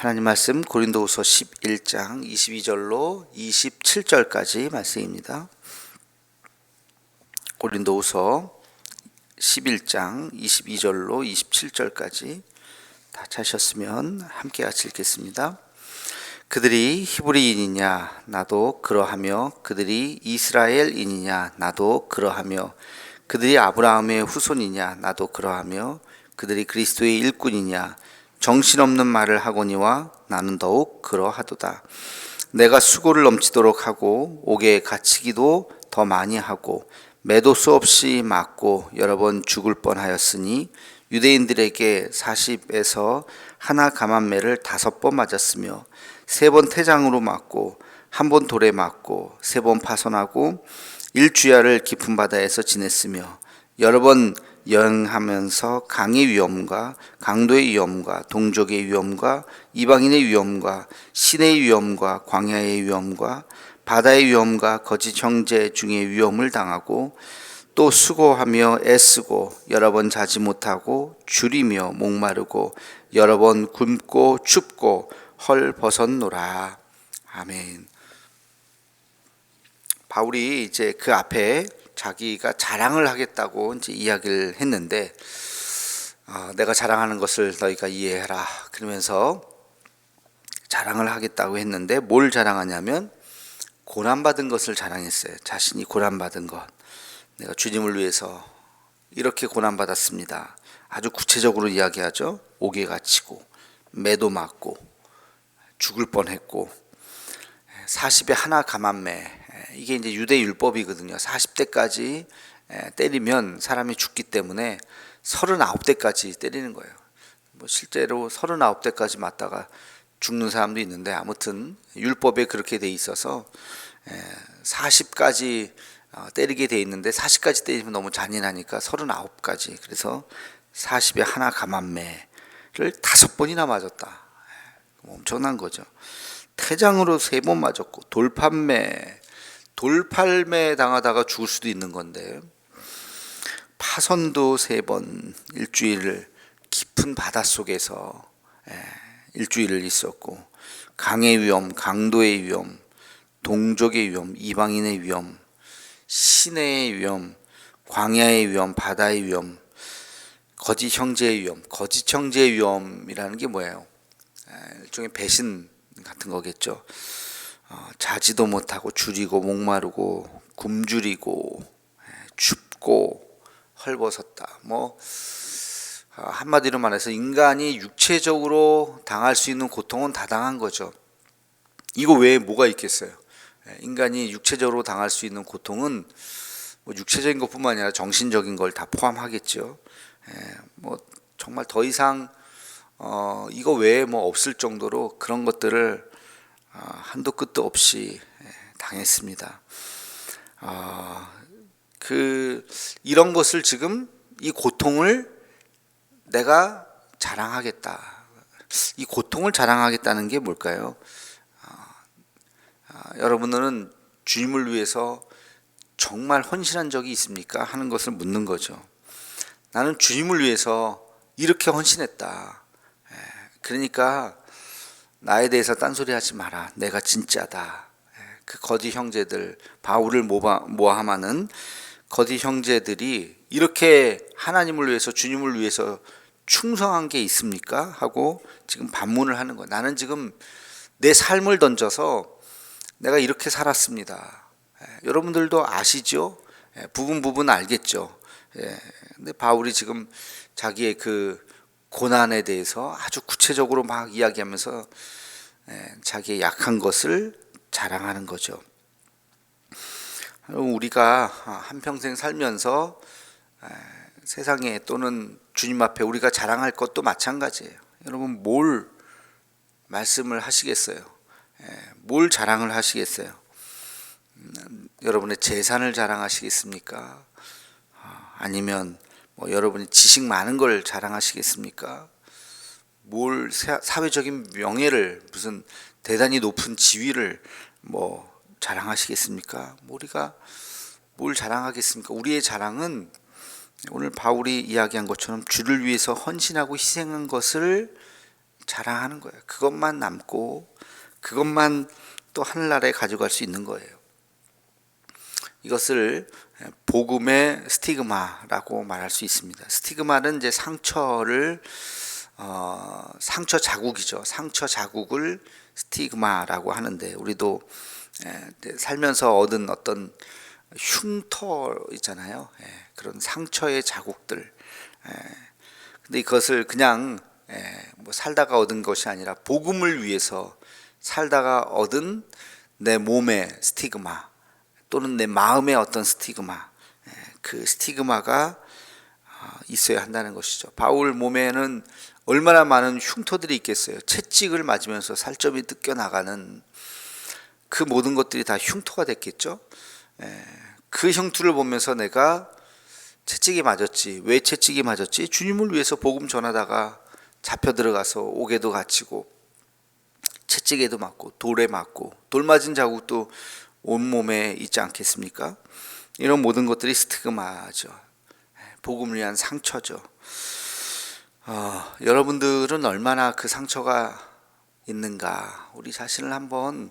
하나님 말씀 고린도후서 11장 22절로 27절까지 말씀입니다. 고린도후서 11장 22절로 27절까지 다 찾으셨으면 함께 같이 읽겠습니다. 그들이 히브리인이냐 나도 그러하며 그들이 이스라엘인이냐 나도 그러하며 그들이 아브라함의 후손이냐 나도 그러하며 그들이 그리스도의 일꾼이냐 정신없는 말을 하거니와 나는 더욱 그러하도다. 내가 수고를 넘치도록 하고 옥에 갇히기도 더 많이 하고 매도 수 없이 맞고 여러 번 죽을 뻔하였으니 유대인들에게 40에서 하나 감한매를 다섯 번 맞았으며 세 번 태장으로 맞고 한 번 돌에 맞고 세 번 파손하고 일주야를 깊은 바다에서 지냈으며 여러 번 여행하면서 강의 위험과 강도의 위험과 동족의 위험과 이방인의 위험과 신의 위험과 광야의 위험과 바다의 위험과 거짓 형제 중의 위험을 당하고 또 수고하며 애쓰고 여러 번 자지 못하고 줄이며 목마르고 여러 번 굶고 춥고 헐 벗었노라 아멘. 바울이 이제 그 앞에 자기가 자랑을 하겠다고 이제 이야기를 했는데 어, 내가 자랑하는 것을 너희가 이해해라 그러면서 자랑을 하겠다고 했는데 뭘 자랑하냐면 고난 받은 것을 자랑했어요. 자신이 고난 받은 것. 내가 주님을 위해서 이렇게 고난 받았습니다. 아주 구체적으로 이야기하죠. 옥에 갇히고 매도 맞고 죽을 뻔했고 40에 하나 감한매 이게 이제 유대 율법이거든요. 40대까지 때리면 사람이 죽기 때문에 39대까지 때리는 거예요. 뭐 실제로 39대까지 맞다가 죽는 사람도 있는데 아무튼 율법에 그렇게 돼 있어서 40까지 어, 때리게 돼 있는데 40까지 때리면 너무 잔인하니까 39까지 그래서 40에 하나 감한매를 다섯 번이나 맞았다. 엄청난 거죠. 태장으로 세 번 맞았고 돌판매 돌팔매 당하다가 죽을 수도 있는 건데 파선도 세 번 일주일을 깊은 바다 속에서 일주일을 있었고 강의 위험, 강도의 위험, 동족의 위험, 이방인의 위험, 신의 위험, 광야의 위험, 바다의 위험, 거짓 형제의 위험, 거짓 형제의 위험이라는 게 뭐예요? 일종의 배신 같은 거겠죠. 어, 자지도 못하고 줄이고 목마르고 굶주리고 춥고 헐벗었다. 뭐 어, 한마디로 말해서 인간이 육체적으로 당할 수 있는 고통은 다 당한 거죠. 이거 외에 뭐가 있겠어요? 인간이 육체적으로 당할 수 있는 고통은 뭐 육체적인 것뿐만 아니라 정신적인 걸 다 포함하겠죠. 뭐 정말 더 이상 어 이거 외에 뭐 없을 정도로 그런 것들을 어, 한도 끝도 없이 당했습니다. 어, 그 이런 것을 지금 이 고통을 내가 자랑하겠다. 이 고통을 자랑하겠다는 게 뭘까요? 아, 여러분들은 주님을 위해서 정말 헌신한 적이 있습니까? 하는 것을 묻는 거죠. 나는 주님을 위해서 이렇게 헌신했다. 예, 그러니까 나에 대해서 딴소리 하지 마라. 내가 진짜다. 예, 그 거짓 형제들, 바울을 모함하는 거짓 형제들이 이렇게 하나님을 위해서 주님을 위해서 충성한 게 있습니까? 하고 지금 반문을 하는 거예요. 나는 지금 내 삶을 던져서 내가 이렇게 살았습니다. 예, 여러분들도 아시죠? 예, 부분 부분 알겠죠? 예, 근데 바울이 지금 자기의 그 고난에 대해서 아주 구체적으로 막 이야기하면서 예, 자기의 약한 것을 자랑하는 거죠. 우리가 한평생 살면서 예, 세상에 또는 주님 앞에 우리가 자랑할 것도 마찬가지예요. 여러분 뭘 말씀을 하시겠어요? 예, 뭘 자랑을 하시겠어요? 음, 여러분의 재산을 자랑하시겠습니까? 아, 아니면 뭐 여러분이 지식 많은 걸 자랑하시겠습니까? 뭘 사회적인 명예를 무슨 대단히 높은 지위를 뭐 자랑하시겠습니까? 뭐 우리가 뭘 자랑하겠습니까? 우리의 자랑은 오늘 바울이 이야기한 것처럼 주를 위해서 헌신하고 희생한 것을 자랑하는 거예요. 그것만 남고 그것만 또 하늘나라에 가져갈 수 있는 거예요. 이것을 복음의 스티그마라고 말할 수 있습니다. 스티그마는 이제 상처를 어, 상처 자국이죠. 상처 자국을 스티그마라고 하는데 우리도 에, 살면서 얻은 어떤 흉터 있잖아요. 예, 그런 상처의 자국들. 예, 근데 이것을 그냥 예, 뭐 살다가 얻은 것이 아니라 복음을 위해서 살다가 얻은 내 몸의 스티그마 또는 내 마음의 어떤 스티그마 예, 그 스티그마가 아, 있어야 한다는 것이죠. 바울 몸에는 얼마나 많은 흉터들이 있겠어요. 채찍을 맞으면서 살점이 뜯겨 나가는 그 모든 것들이 다 흉터가 됐겠죠. 예, 그 형투를 보면서 내가 채찍이 맞았지. 왜 채찍이 맞았지? 주님을 위해서 복음 전하다가 잡혀 들어가서 옥에도 갇히고 채찍에도 맞고 돌에 맞고 돌 맞은 자국도 온몸에 있지 않겠습니까? 이런 모든 것들이 스티그마죠. 복음을 위한 상처죠. 어, 여러분들은 얼마나 그 상처가 있는가 우리 자신을 한번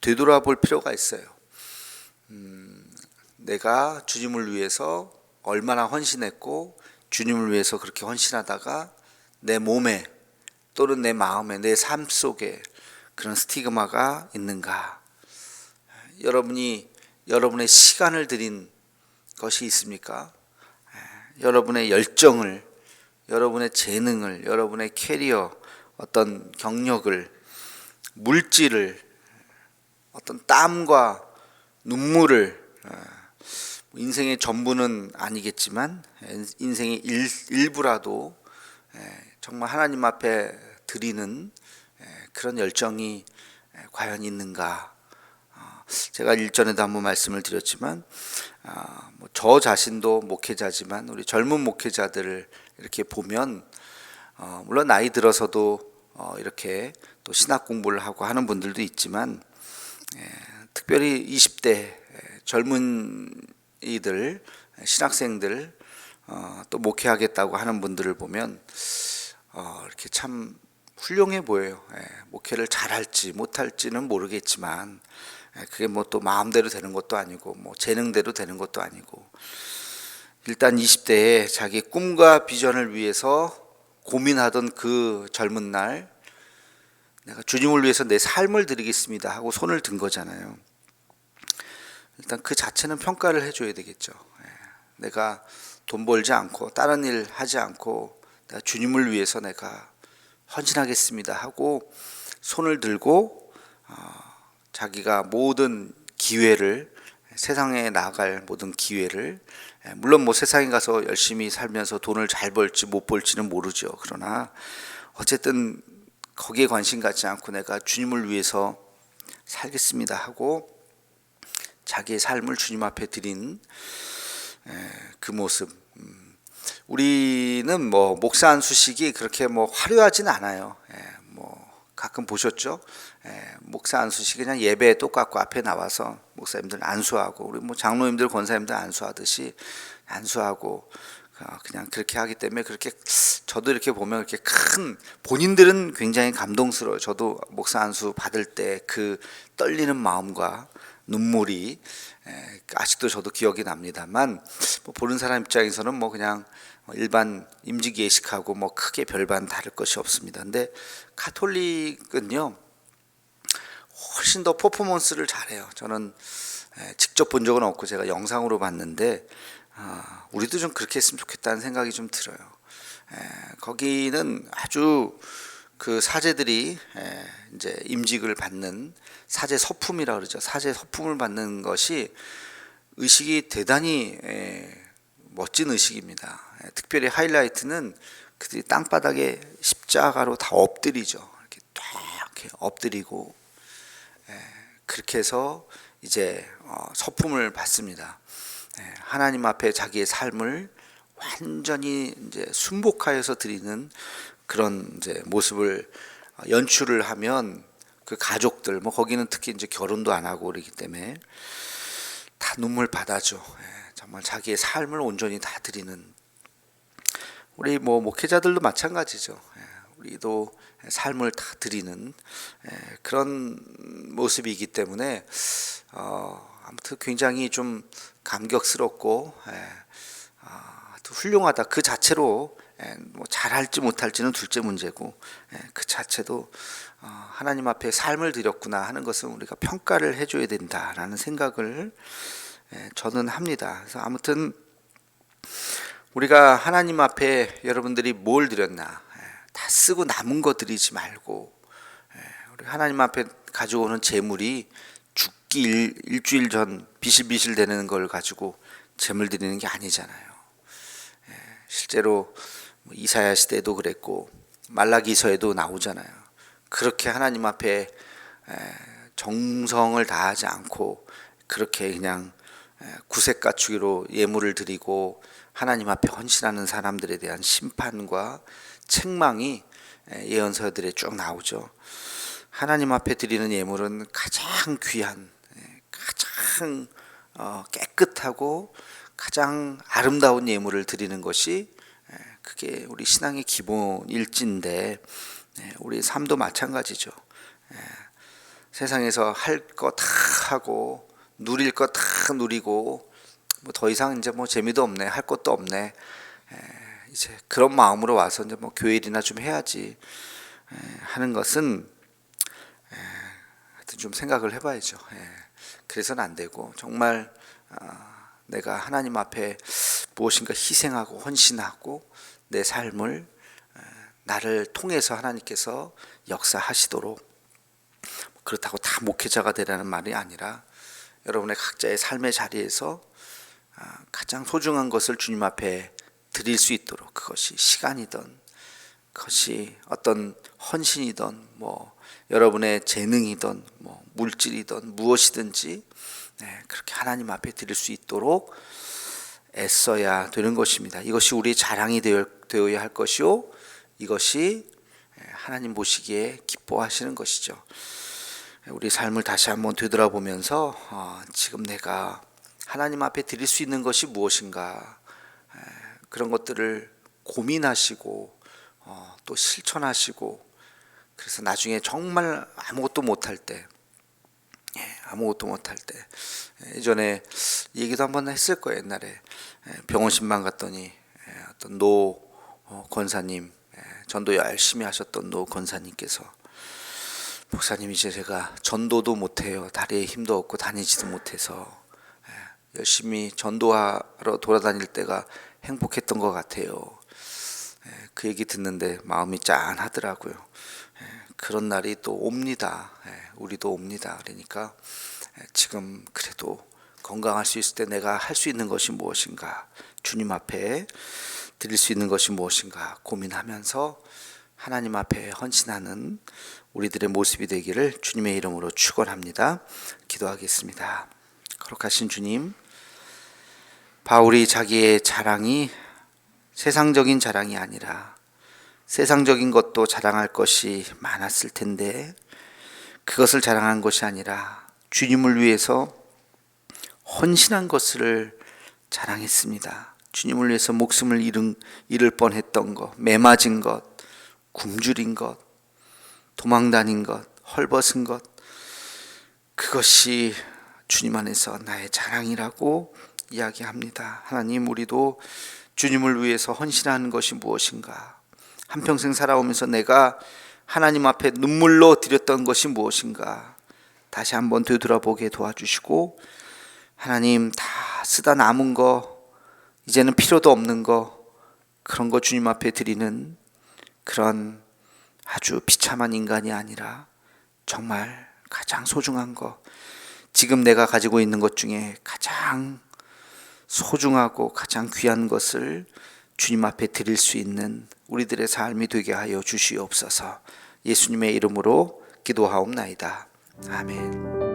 되돌아볼 필요가 있어요. 음, 내가 주님을 위해서 얼마나 헌신했고 주님을 위해서 그렇게 헌신하다가 내 몸에 또는 내 마음에 내 삶 속에 그런 스티그마가 있는가? 여러분이 여러분의 시간을 들인 것이 있습니까? 여러분의 열정을, 여러분의 재능을, 여러분의 캐리어, 어떤 경력을, 물질을, 어떤 땀과 눈물을 인생의 전부는 아니겠지만 인생의 일, 일부라도 정말 하나님 앞에 드리는 그런 열정이 과연 있는가? 어, 제가 일전에도 한번 말씀을 드렸지만 아, 뭐 저 자신도 목회자지만 우리 젊은 목회자들을 이렇게 보면 어, 물론 나이 들어서도 어, 이렇게 또 신학 공부를 하고 하는 분들도 있지만 특별히 20대 젊은 이들 신학생들 또 목회하겠다고 하는 분들을 보면 이렇게 참 훌륭해 보여요. 예, 목회를 잘할지 못할지는 모르겠지만 예, 그게 뭐 또 마음대로 되는 것도 아니고 뭐 재능대로 되는 것도 아니고 일단 20대에 자기 꿈과 비전을 위해서 고민하던 그 젊은 날 내가 주님을 위해서 내 삶을 드리겠습니다 하고 손을 든 거잖아요. 일단 그 자체는 평가를 해줘야 되겠죠. 예, 내가 돈 벌지 않고 다른 일 하지 않고 내가 주님을 위해서 내가 헌신하겠습니다 하고 손을 들고 어, 자기가 모든 기회를 세상에 나갈 모든 기회를 예, 물론 뭐 세상에 가서 열심히 살면서 돈을 잘 벌지 못 벌지는 모르죠. 그러나 어쨌든 거기에 관심 갖지 않고 내가 주님을 위해서 살겠습니다 하고 자기의 삶을 주님 앞에 드린 예, 그 모습 우리는 뭐 목사 안수식이 그렇게 뭐 화려하진 않아요. 가끔 보셨죠? 예, 목사 안수식이 그냥 예배에 똑같고 앞에 나와서 목사님들 안수하고 우리 뭐 장로님들 권사님들 안수하듯이 안수하고 어, 그냥 그렇게 하기 때문에 그렇게 저도 이렇게 보면 이렇게 큰 본인들은 굉장히 감동스러워요. 저도 목사 안수 받을 때 그 떨리는 마음과 눈물이 아직도 저도 기억이 납니다만 뭐 보는 사람 입장에서는 뭐 그냥 일반 임직 예식하고 뭐 크게 별반 다를 것이 없습니다. 근데 카톨릭은요 훨씬 더 퍼포먼스를 잘해요. 저는 직접 본 적은 없고 제가 영상으로 봤는데 아, 우리도 좀 그렇게 했으면 좋겠다는 생각이 좀 들어요. 거기는 아주 그 사제들이 이제 임직을 받는 사제 서품이라 그러죠. 사제 서품을 받는 것이 의식이 대단히 멋진 의식입니다. 특별히 하이라이트는 그들이 땅바닥에 십자가로 다 엎드리죠. 이렇게 딱 엎드리고 그렇게 해서 이제 어, 서품을 받습니다. 하나님 앞에 자기의 삶을 완전히 이제 순복하여서 드리는 그런 이제 모습을 연출을 하면 그 가족들 뭐 거기는 특히 이제 결혼도 안 하고 그러기 때문에 다 눈물 받아죠. 예, 정말 자기의 삶을 온전히 다 드리는 우리 뭐 목회자들도 마찬가지죠. 예, 우리도 삶을 다 드리는 에, 그런 모습이기 때문에 어, 아무튼 굉장히 좀 감격스럽고 에, 아, 훌륭하다 그 자체로 에, 뭐 잘할지 못할지는 둘째 문제고 에, 그 자체도 어, 하나님 앞에 삶을 드렸구나 하는 것은 우리가 평가를 해줘야 된다라는 생각을 에, 저는 합니다. 그래서 아무튼 우리가 하나님 앞에 여러분들이 뭘 드렸나 예, 다 쓰고 남은 거 드리지 말고 예, 우리 하나님 앞에 가져오는 재물이 죽기 일, 일주일 전 비실비실 되는 걸 가지고 재물 드리는 게 아니잖아요. 예, 실제로 뭐 이사야 시대도 그랬고 말라기서에도 나오잖아요. 그렇게 하나님 앞에 에, 정성을 다하지 않고 그렇게 그냥 에, 구색 갖추기로 예물을 드리고 하나님 앞에 헌신하는 사람들에 대한 심판과 책망이 에, 예언서들에 쭉 나오죠. 하나님 앞에 드리는 예물은 가장 귀한, 에, 가장 어, 깨끗하고 가장 아름다운 예물을 드리는 것이 에, 그게 우리 신앙의 기본일진데 에, 우리 삶도 마찬가지죠. 에, 세상에서 할 거 다 하고 누릴 거 다 누리고 뭐 더 이상 이제 뭐 재미도 없네 할 것도 없네 에, 이제 그런 마음으로 와서 이제 뭐 교회 일이나 좀 해야지 에, 하는 것은 좀 생각을 해봐야죠. 에, 그래서는 안 되고 정말 아, 내가 하나님 앞에 무엇인가 희생하고 헌신하고 내 삶을 에, 나를 통해서 하나님께서 역사하시도록 그렇다고 다 목회자가 되라는 말이 아니라 여러분의 각자의 삶의 자리에서 아, 가장 소중한 것을 주님 앞에 드릴 수 있도록 그것이 시간이든 그것이 어떤 헌신이든 뭐 여러분의 재능이든 뭐 물질이든 무엇이든지 네, 그렇게 하나님 앞에 드릴 수 있도록 애써야 되는 것입니다. 이것이 우리 자랑이 되어, 되어야 할 것이요 이것이 하나님 보시기에 기뻐하시는 것이죠. 우리 삶을 다시 한번 되돌아보면서 어, 지금 내가 하나님 앞에 드릴 수 있는 것이 무엇인가 에, 그런 것들을 고민하시고 어, 또 실천하시고 그래서 나중에 정말 아무것도 못할 때 예, 아무것도 못할 때 예, 예전에 얘기도 한번 했을 거예요 옛날에 예, 병원 신방 갔더니 예, 어떤 노 어, 권사님 예, 전도 열심히 하셨던 노 권사님께서 목사님 이제 제가 전도도 못해요. 다리에 힘도 없고 다니지도 못해서 예, 열심히 전도하러 돌아다닐 때가 행복했던 것 같아요. 예, 그 얘기 듣는데 마음이 짠하더라고요. 예, 그런 날이 또 옵니다. 우리도 옵니다. 그러니까 지금 그래도 건강할 수 있을 때 내가 할 수 있는 것이 무엇인가, 주님 앞에 드릴 수 있는 것이 무엇인가 고민하면서 하나님 앞에 헌신하는 우리들의 모습이 되기를 주님의 이름으로 축원합니다. 기도하겠습니다. 거룩하신 주님, 바울이 자기의 자랑이 세상적인 자랑이 아니라 세상적인 것도 자랑할 것이 많았을 텐데 그것을 자랑한 것이 아니라 주님을 위해서 헌신한 것을 자랑했습니다. 주님을 위해서 목숨을 잃은, 잃을 뻔했던 것, 매맞은 것, 굶주린 것, 도망다닌 것, 헐벗은 것, 그것이 주님 안에서 나의 자랑이라고 이야기합니다. 하나님, 우리도 주님을 위해서 헌신하는 것이 무엇인가? 한평생 살아오면서 내가 하나님 앞에 눈물로 드렸던 것이 무엇인가? 다시 한번 되돌아보게 도와주시고, 하나님 다 쓰다 남은 거, 이제는 필요도 없는 거, 그런 거 주님 앞에 드리는 그런 아주 비참한 인간이 아니라 정말 가장 소중한 것, 지금 내가 가지고 있는 것 중에 가장 소중하고 가장 귀한 것을 주님 앞에 드릴 수 있는 우리들의 삶이 되게 하여 주시옵소서 예수님의 이름으로 기도하옵나이다. 아멘.